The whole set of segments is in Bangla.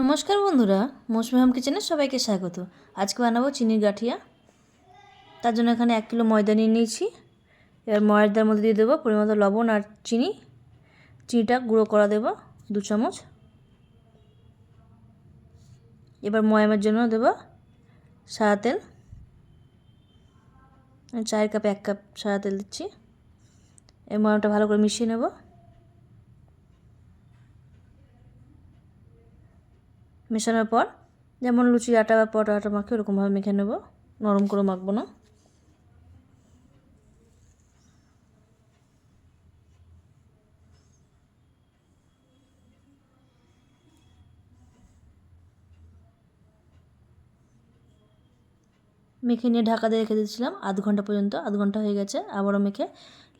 নমস্কার বন্ধুরা মৌসুমি হোম কিচেনে সবাইকে স্বাগত। আজকে বানাবো চিনির গাঠিয়া। তার জন্য এখানে এক কিলো ময়দা নিয়ে নিয়েছি। এবার ময়দার মধ্যে দিয়ে দেবো পরিমাণ লবণ আর চিনি। চিনিটা গুঁড়ো করা দেবো দু চামচ। এবার ময়ামের জন্য দেবো সাদা তেল। চায়ের কাপে, এক কাপ সাদা তেল দিচ্ছি। এই ময়ামটা ভালো করে মিশিয়ে নেব। মেশানোর পর, যেমন লুচি, আটা বা পটা আটা মাখি ওরকমভাবে মেখে নেব। নরম করে মাখবো না। মেখে নিয়ে ঢাকা দিয়ে রেখে দিয়েছিলাম। আধ ঘণ্টা পর্যন্ত, আধ ঘণ্টা হয়ে গেছে। আবারও মেখে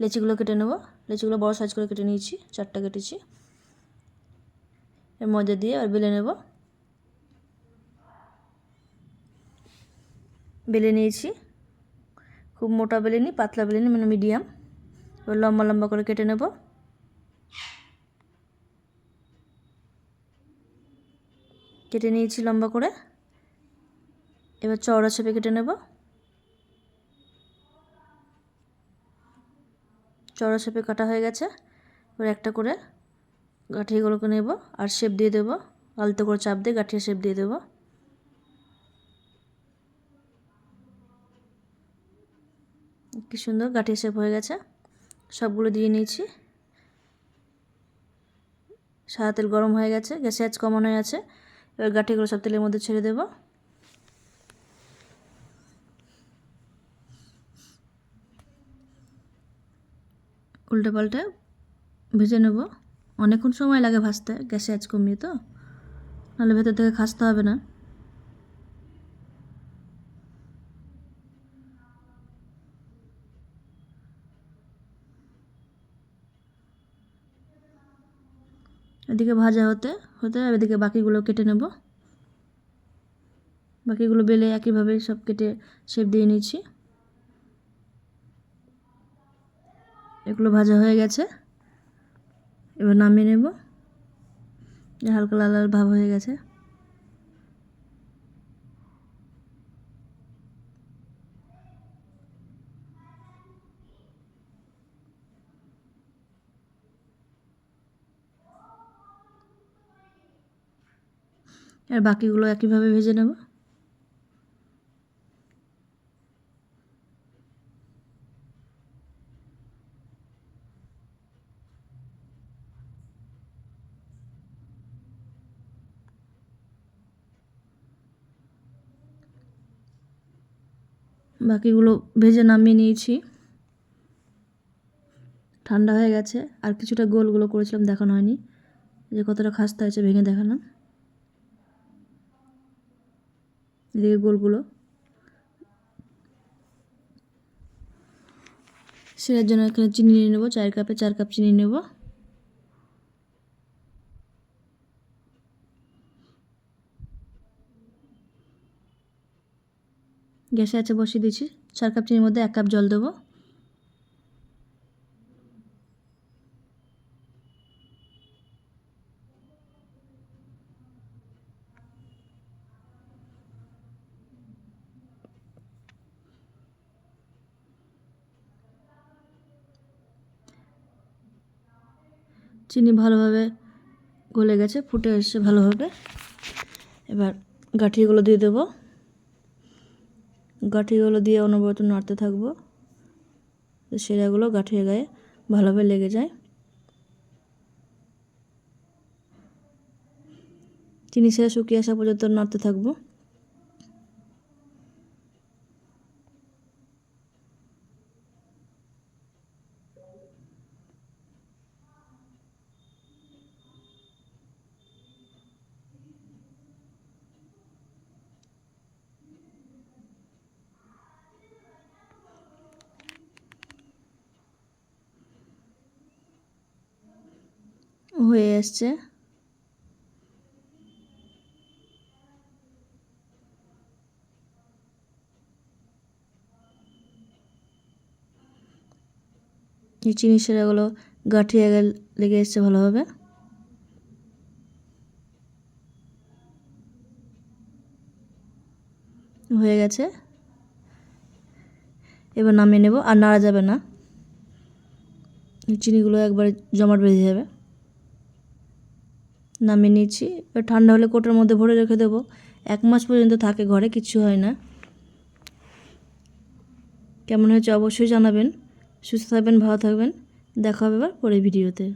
লেচিগুলো কেটে নেব। লেচিগুলো বড় সাইজ করে কেটে নিয়েছি, চারটা কেটেছি। এর মধ্যে দিয়ে আর বেলে নেব। বেলে নিয়েছি। খুব মোটা বেলে নিই পাতলা বেলে নিই মানে মিডিয়াম এবার লম্বা লম্বা করে কেটে নেব। কেটে নিয়েছি লম্বা করে। এবার চওড়া ছেপে কেটে নেব। চওড়া ছেপে কাটা হয়ে গেছে। এবার একটা করে গাঠিগুলোকে নেব আর শেপ দিয়ে দেবো। আলতো করে চাপ দিয়ে গাঠিয়া শেপ দিয়ে দেবো। কি সুন্দর গাঠিয়া শেপ হয়ে গেছে। সবগুলো দিয়ে নিয়েছি। সাদা তেল গরম হয়ে গেছে, গ্যাসে আজ কমানো হয়ে আছে। এবার গাঠিগুলো সব তেলের মধ্যে ছেড়ে দেব। উল্টে পাল্টে ভেজে নেব। অনেকক্ষণ সময় লাগে ভাজতে, গ্যাসে আজ কমিয়ে তো। নাহলে ভেতর থেকে খাসতে হবে না। এদিকে ভাজা হতে হতে এদিকে বাকিগুলো কেটে নেব। বাকিগুলো বেলে একইভাবে সব কেটে শেপ দিয়ে নিচ্ছি। এগুলো ভাজা হয়ে গেছে। এবার নামিয়ে নেব। হালকা লাল লাল ভাব হয়ে গেছে। আর বাকিগুলো একইভাবে ভেজে নেব। বাকিগুলো ভেজে নামিয়ে নিয়েছি। ঠান্ডা হয়ে গেছে। আর কিছুটা গোলগুলো করেছিলাম, দেখানো হয়নি। যে কতটা খাস্তা হয়েছে ভেঙে দেখালাম। এদিকে গোলগুলো। সেটার জন্য এখানে চিনি নিয়ে নেব, চার কাপে চার কাপ চিনি নেব। গ্যাসে আছে বসিয়ে দিচ্ছি চার কাপ চিনির মধ্যে এক কাপ জল দেবো। চিনি ভালোভাবে গলে গেছে, ফুটে এসছে ভালোভাবে। এবার গাঠিগুলো দিয়ে দেবো। গাঠিগুলো দিয়ে অনবরত নাড়তে থাকব সেরাগুলো গাঠির গায়ে ভালোভাবে লেগে যায়। চিনি সেরা শুকিয়ে আসা পর্যন্ত নাড়তে থাকব। হয়ে এসছে। চিনি সেরাগুলো গাঁঠিয়ে লেগে এসছে ভালোভাবে। হয়ে গেছে। এবার নামিয়ে নেব, আর নাড়া যাবে না। চিনিগুলো একবারে জমাট বেঁধে যাবে। নামিয়ে নিয়েছি এবার ঠান্ডা হলে কোটার মধ্যে ভরে রেখে দেবো। এক মাস পর্যন্ত থাকে ঘরে, কিছু হয় না। কেমন হয়েছে অবশ্যই জানাবেন। সুস্থ থাকবেন, ভালো থাকবেন। দেখা হবে এবার পরে ভিডিওতে।